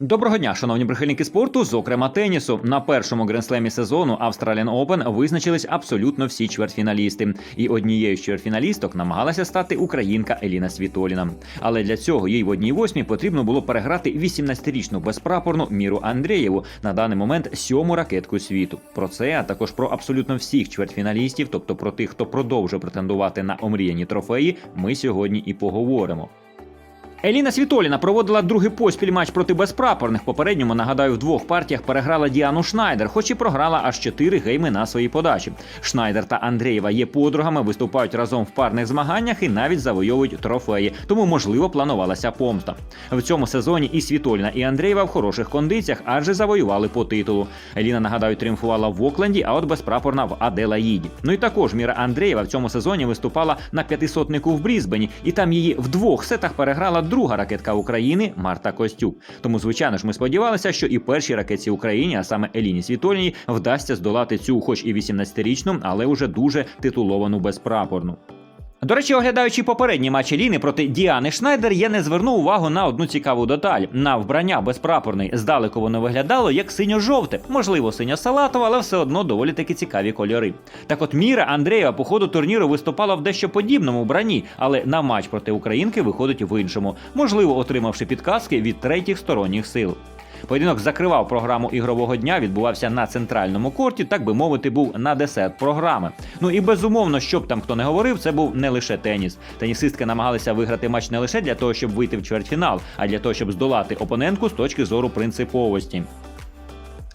Доброго дня, шановні прихильники спорту, зокрема тенісу. На першому гренслемі сезону Australian Open визначились абсолютно всі чвертьфіналісти. І однією з чвертьфіналісток намагалася стати українка Еліна Світоліна. Але для цього їй в одній восьмій потрібно було переграти 18-річну безпрапорну Міру Андрієву на даний момент сьому ракетку світу. Про це а також про абсолютно всіх чвертьфіналістів, тобто про тих, хто продовжує претендувати на омріяні трофеї, ми сьогодні і поговоримо. Еліна Світоліна проводила другий поспіль матч проти безпрапорних. Попередньому нагадаю, в двох партіях переграла Діану Шнайдер, хоч і програла аж чотири гейми на своїй подачі. Шнайдер та Андрієва є подругами, виступають разом в парних змаганнях і навіть завойовують трофеї. Тому можливо планувалася помста. В цьому сезоні і Світоліна, і Андрієва в хороших кондиціях, адже завоювали по титулу. Еліна нагадаю, тріумфувала в Окленді, а от безпрапорна в Аделаїді. Ну і також Міра Андрієва в цьому сезоні виступала на п'ятисотнику в Брізбені, і там її в двох сетах переграла друга ракетка України Марта Костюк. Тому, звичайно ж, ми сподівалися, що і першій ракетці Україні, а саме Еліні Світольній, вдасться здолати цю, хоч і 18-річну, але вже дуже титуловану безпрапорну. До речі, оглядаючи попередні матчі Ліни проти Діани Шнайдер, я не звернув увагу на одну цікаву деталь. На вбрання безпрапорний здалеку воно виглядало як синьо-жовте, можливо, синьо-салатове, але все одно доволі таки цікаві кольори. Так от Міра Андрієва по ходу турніру виступала в дещо подібному вбранні, але на матч проти українки виходить в іншому, можливо, отримавши підказки від третіх сторонніх сил. Поєдинок закривав програму ігрового дня, відбувався на центральному корті, так би мовити, був на десерт програми. Ну і безумовно, щоб там хто не говорив, це був не лише теніс. Тенісистки намагалися виграти матч не лише для того, щоб вийти в чвертьфінал, а для того, щоб здолати опонентку з точки зору принциповості.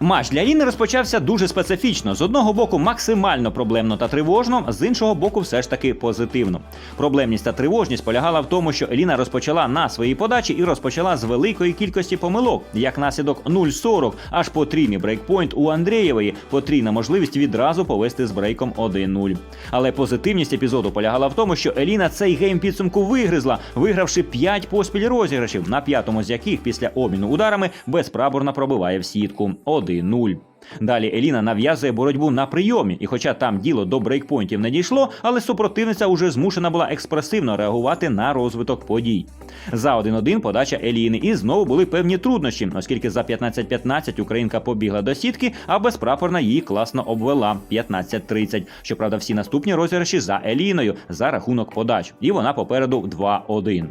Матч для Ліни розпочався дуже специфічно. З одного боку, максимально проблемно та тривожно, з іншого боку, все ж таки позитивно. Проблемність та тривожність полягала в тому, що Еліна розпочала на своїй подачі і розпочала з великої кількості помилок, як наслідок 0,40, аж потрійний брейкпойнт у Андрієвої, потрійна можливість відразу повести з брейком 1-0. Але позитивність епізоду полягала в тому, що Еліна цей гейм підсумку вигризла, вигравши 5 поспіль розіграшів, на п'ятому з яких після обміну ударами безпраборно пробиває в сітку 1-0. Далі Еліна нав'язує боротьбу на прийомі, і хоча там діло до брейкпойнтів не дійшло, але супротивниця уже змушена була експресивно реагувати на розвиток подій. За 1-1 подача Еліни, і знову були певні труднощі, оскільки за 15-15 українка побігла до сітки, а безпрапорна її класно обвела 15-30. Щоправда, всі наступні розіграші за Еліною за рахунок подач, і вона попереду 2-1.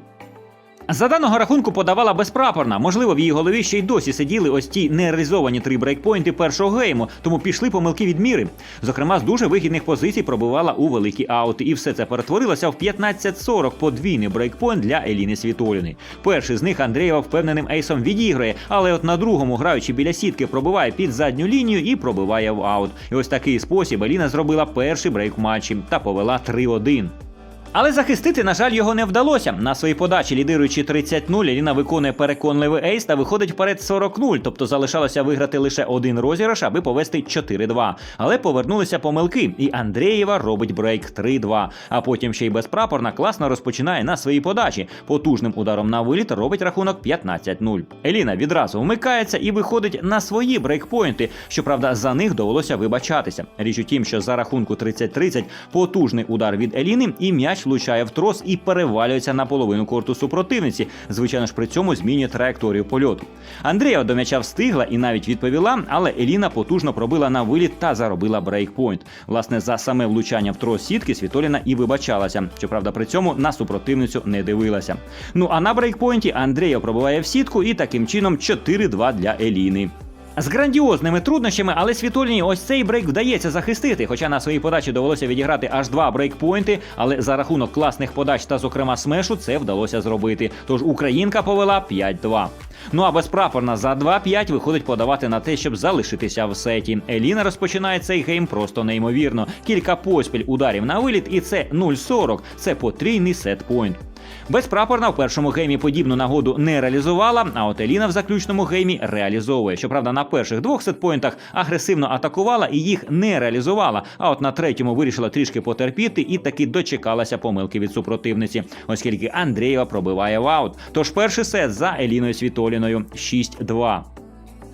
За даного рахунку подавала безпрапорна. Можливо, в її голові ще й досі сиділи ось ті нереалізовані три брейкпойнти першого гейму, тому пішли помилки від міри. Зокрема, з дуже вигідних позицій пробивала у великі аути, і все це перетворилося в 15-40 подвійний брейкпойнт для Еліни Світоліни. Перший з них Андрієва впевненим ейсом відіграє, але от на другому, граючи біля сітки, пробиває під задню лінію і пробиває в аут. І ось такий спосіб Еліна зробила перший брейк в матчі та повела 3-1. Але захистити, на жаль, його не вдалося. На своїй подачі, лідируючи 30-0, Еліна виконує переконливий ейс та виходить вперед 40-0, тобто залишалося виграти лише один розіграш, аби повести 4-2. Але повернулися помилки, і Андрієва робить брейк 3-2. А потім ще й безпрапорна класно розпочинає на своїй подачі. Потужним ударом на виліт робить рахунок 15-0. Еліна відразу вмикається і виходить на свої брейкпойнти. Щоправда, за них довелося вибачатися. Річ у тім, що за рахунку 30-30 потужний удар від Еліни і м'яч влучає в трос і перевалюється на половину корту супротивниці. Звичайно ж, при цьому змінює траєкторію польоту. Андрія до м'яча встигла і навіть відповіла, але Еліна потужно пробила на виліт та заробила брейкпойнт. Власне, за саме влучання в трос сітки Світоліна і вибачалася. Щоправда, при цьому на супротивницю не дивилася. Ну а на брейкпойнті Андрія пробиває в сітку і таким чином 4-2 для Еліни. З грандіозними труднощами, але Світоліні ось цей брейк вдається захистити. Хоча на своїй подачі довелося відіграти аж два брейкпойнти, але за рахунок класних подач та, зокрема, смешу це вдалося зробити. Тож Українка повела 5-2. Ну а безпрапорна за 2-5 виходить подавати на те, щоб залишитися в сеті. Еліна розпочинає цей гейм просто неймовірно. Кілька поспіль ударів на виліт, і це 0-40. Це потрійний сет-пойнт. Безпрапорна в першому геймі подібну нагоду не реалізувала, а от Еліна в заключному геймі реалізовує. Щоправда, на перших двох сетпоінтах агресивно атакувала і їх не реалізувала. А от на третьому вирішила трішки потерпіти і таки дочекалася помилки від супротивниці, оскільки Андрієва пробиває в аут. Тож перший сет за Еліною Світоліною 6-2.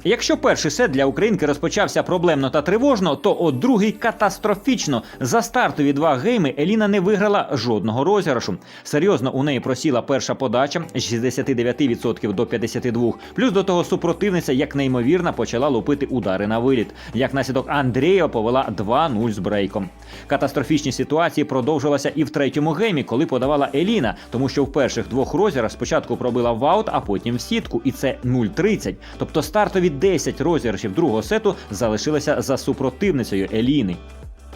Якщо перший сет для українки розпочався проблемно та тривожно, то от другий катастрофічно. За стартові два гейми Еліна не виграла жодного розіграшу. Серйозно у неї просіла перша подача з 69% до 52%. Плюс до того супротивниця, як неймовірно, почала лупити удари на виліт. Як наслідок Андрієва повела 2-0 з брейком. Катастрофічні ситуації продовжилися і в третьому геймі, коли подавала Еліна, тому що в перших двох розіграх спочатку пробила в аут, а потім в сітку, і це 0-30. Тобто стартові 10 розіграшів другого сету залишилися за супротивницею Еліни.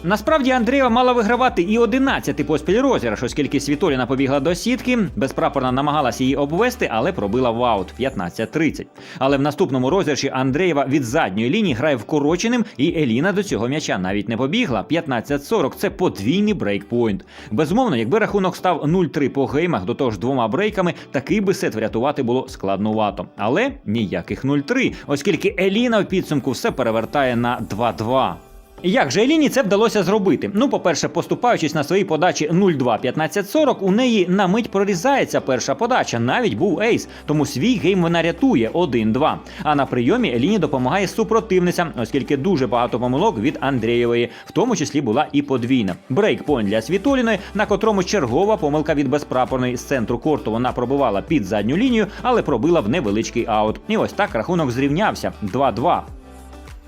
Насправді Андрієва мала вигравати і 11 поспіль розіграш, оскільки Світоліна побігла до сітки, безпрапорна намагалася її обвести, але пробила в аут 15-30. Але в наступному розіграші Андрієва від задньої лінії грає вкороченим, і Еліна до цього м'яча навіть не побігла. 15-40 – це подвійний брейкпойнт. Безумовно, якби рахунок став 0-3 по геймах, до того ж двома брейками, такий би сет врятувати було складнувато. Але ніяких 0-3, оскільки Еліна в підсумку все перевертає на 2-2. Як же Еліні це вдалося зробити? Ну, по-перше, поступаючись на своїй подачі 0-2-15-40, у неї на мить прорізається перша подача. Навіть був ейс, тому свій гейм вона рятує 1-2. А на прийомі Еліні допомагає супротивниця, оскільки дуже багато помилок від Андрієвої, в тому числі була і подвійна. Брейкпойнт для Світоліної, на котрому чергова помилка від безпрапорної з центру корту вона пробивала під задню лінію, але пробила в невеличкий аут. І ось так рахунок зрівнявся 2-2.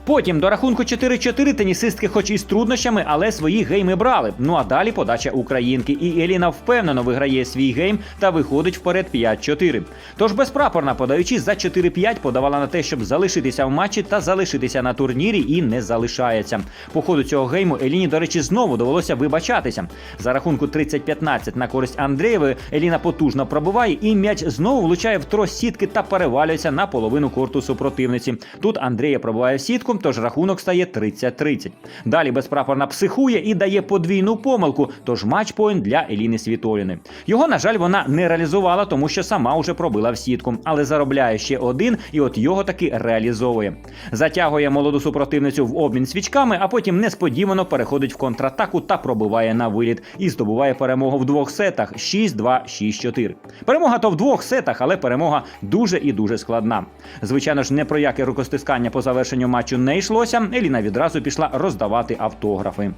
Потім до рахунку 4-4 тенісистки, хоч і з труднощами, але свої гейми брали. Ну а далі подача українки. І Еліна впевнено виграє свій гейм та виходить вперед 5-4. Тож безпрапорна, подаючи за 4-5, подавала на те, щоб залишитися в матчі та залишитися на турнірі, і не залишається. По ходу цього гейму Еліні, до речі, знову довелося вибачатися. За рахунку 30-15 на користь Андрієвої Еліна потужно пробиває, і м'яч знову влучає в трос сітки та перевалюється на половину корту супротивниці. Тут Андрія пробиває в сітку тож рахунок стає 30-30. Далі безпрапорна психує і дає подвійну помилку, тож матчпойнт для Еліни Світоліни. Його, на жаль, вона не реалізувала, тому що сама уже пробила в сітку, але заробляє ще один, і от його таки реалізовує. Затягує молоду супротивницю в обмін свічками, а потім несподівано переходить в контратаку та пробиває на виліт і здобуває перемогу в двох сетах 6-2, 6-4. Перемога то в двох сетах, але перемога дуже і дуже складна. Звичайно ж, не про яке рукостискання по завершенню матчу не йшлося, Еліна відразу пішла роздавати автографи.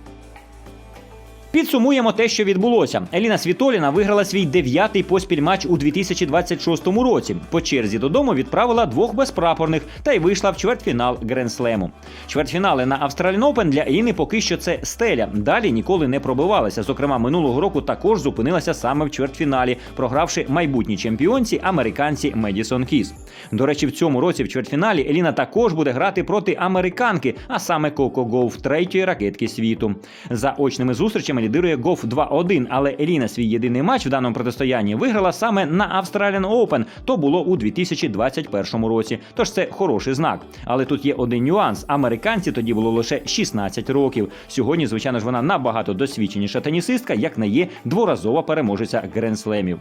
Підсумуємо те, що відбулося. Еліна Світоліна виграла свій дев'ятий поспіль матч у 2026 році. По черзі додому відправила двох безпрапорних та й вийшла в чвертьфінал Гренслему. Чвертьфінали на Australian Open для Еліни поки що це стеля. Далі ніколи не пробивалася. Зокрема, минулого року також зупинилася саме в чвертьфіналі, програвши майбутній чемпіонці американці Медісон Кіс. До речі, в цьому році в чвертьфіналі Еліна також буде грати проти американки, а саме Коко Гоуф третьої ракетки світу. За очними зустрічами лідирує Гоф 2-1, але Еліна свій єдиний матч в даному протистоянні виграла саме на Australian Open. То було у 2021 році. Тож це хороший знак. Але тут є один нюанс: американці тоді було лише 16 років. Сьогодні, звичайно ж, вона набагато досвідченіша тенісистка, як не є дворазова переможеця гренслемів.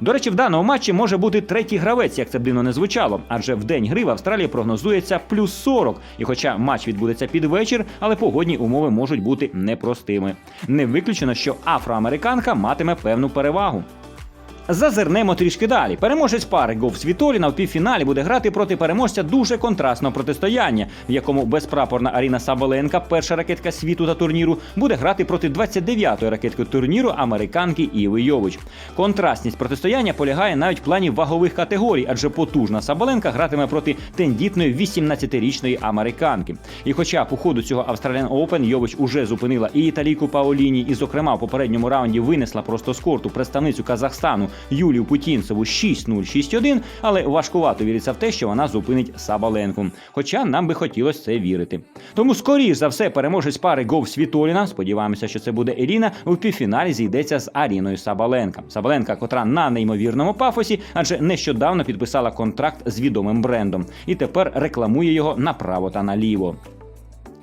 До речі, в даному матчі може бути третій гравець, як це б дивно не звучало, адже в день гри в Австралії прогнозується плюс 40. І хоча матч відбудеться під вечір, але погодні умови можуть бути непростими. Не виключено, що афроамериканка матиме певну перевагу. Зазирнемо трішки далі. Переможець пари Гов Світоліна в півфіналі буде грати проти переможця дуже контрастного протистояння, в якому безпрапорна Аріна Сабаленка, перша ракетка світу та турніру, буде грати проти 29-ї ракетки турніру американки Іви Йович. Контрастність протистояння полягає навіть в плані вагових категорій, адже потужна Сабаленка гратиме проти тендітної 18-річної американки. І хоча по ходу цього Australian Open Йович уже зупинила і італійку Паоліні, і, зокрема, в попередньому раунді винесла просто з корту представницю Казахстану Юлію Путінцеву 6-0, 6-1, але важкувато віриться в те, що вона зупинить Сабаленку. Хоча нам би хотілося це вірити. Тому, скоріш за все, переможець пари Гов Світоліна, сподіваємося, що це буде Еліна, у півфіналі зійдеться з Аріною Сабаленка. Сабаленка, котра на неймовірному пафосі, адже нещодавно підписала контракт з відомим брендом і тепер рекламує його направо та наліво.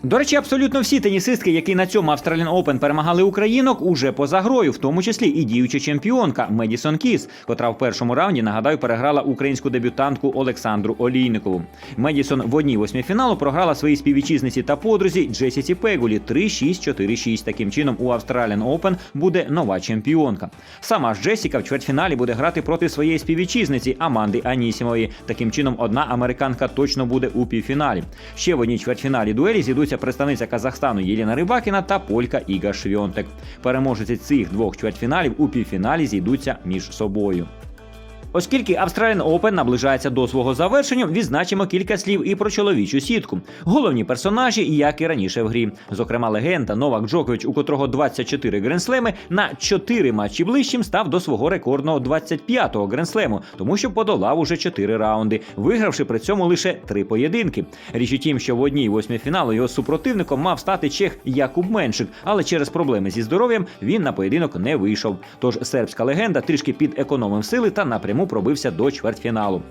До речі, абсолютно всі тенісистки, які на цьому Australian Open перемагали українок, уже поза грою, в тому числі і діюча чемпіонка Медісон Кіс, котра в першому раунді, нагадаю, переграла українську дебютантку Олександру Олійникову. Медісон в одній восьмій фіналу програла своїй співвітчизниці та подрузі Джесіці Пегулі 3-6, 4-6. Таким чином у Australian Open буде нова чемпіонка. Сама ж Джесіка в чвертьфіналі буде грати проти своєї співвітчизниці Аманди Анісімової. Таким чином, одна американка точно буде у півфіналі. Ще в одній чвертьфіналі дуелі зійдуться представниця Казахстану Єліна Рибакіна та полька Іга Швьонтек. Переможці цих двох чвертьфіналів у півфіналі зійдуться між собою. Оскільки Australian Open наближається до свого завершення, відзначимо кілька слів і про чоловічу сітку. Головні персонажі, як і раніше в грі. Зокрема, легенда Новак Джокович, у котрого 24 гренслеми, на 4 матчі ближчим став до свого рекордного 25-го гренслему, тому що подолав уже 4 раунди, вигравши при цьому лише 3 поєдинки. Річ у тім, що в одній восьмій фіналу його супротивником мав стати чех Якуб Меншик, але через проблеми зі здоров'ям він на поєдинок не вийшов. Тож сербська легенда трішки підекономив сили та напряму пробився до чвертьфіналу.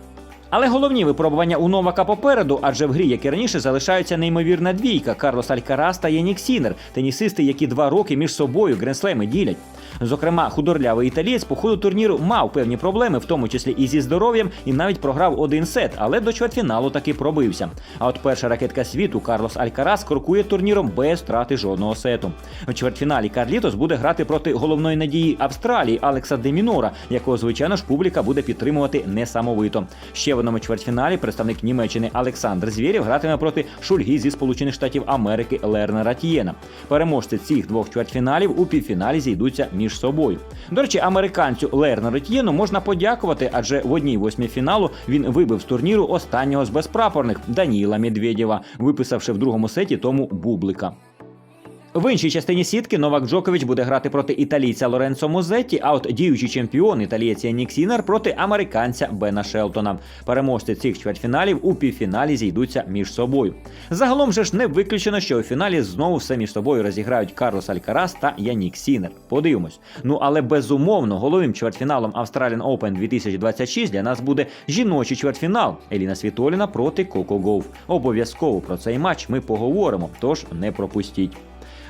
Але головні випробування у Новака попереду, адже в грі, як і раніше, залишаються неймовірна двійка Карлос Алькарас та Янік Сінер, тенісисти, які два роки між собою гренслеми ділять. Зокрема, худорлявий італієць по ходу турніру мав певні проблеми, в тому числі і зі здоров'ям, і навіть програв один сет, але до чвертьфіналу таки пробився. А от перша ракетка світу Карлос Алькарас крокує турніром без втрати жодного сету. В чвертьфіналі Карлітос буде грати проти головної надії Австралії Алекса Демінора, якого звичайно ж публіка буде підтримувати несамовито. Ще в одному чвертьфіналі представник Німеччини Олександр Звєрєв гратиме проти Шульгі зі Сполучених Штатів Америки Лернера Тієна. Переможці цих двох чвертьфіналів у півфіналі зійдуться між собою. До речі, американцю Лернеру Тієну можна подякувати, адже в одній восьмій фіналу він вибив з турніру останнього з безпрапорних Даніла Медведєва, виписавши в другому сеті тому бублика. В іншій частині сітки Новак Джокович буде грати проти італійця Лоренцо Мозетті, а от діючий чемпіон італієць Янік Сінер проти американця Бена Шелтона. Переможці цих чвертьфіналів у півфіналі зійдуться між собою. Загалом же ж не виключено, що у фіналі знову все між собою розіграють Карлос Алькарас та Янік Сінер. Подивимось. Ну але безумовно головним чвертьфіналом Australian Open 2026 для нас буде жіночий чвертьфінал Еліна Світоліна проти Коко Гоуф. Обов'язково про цей матч ми поговоримо, тож не пропустіть.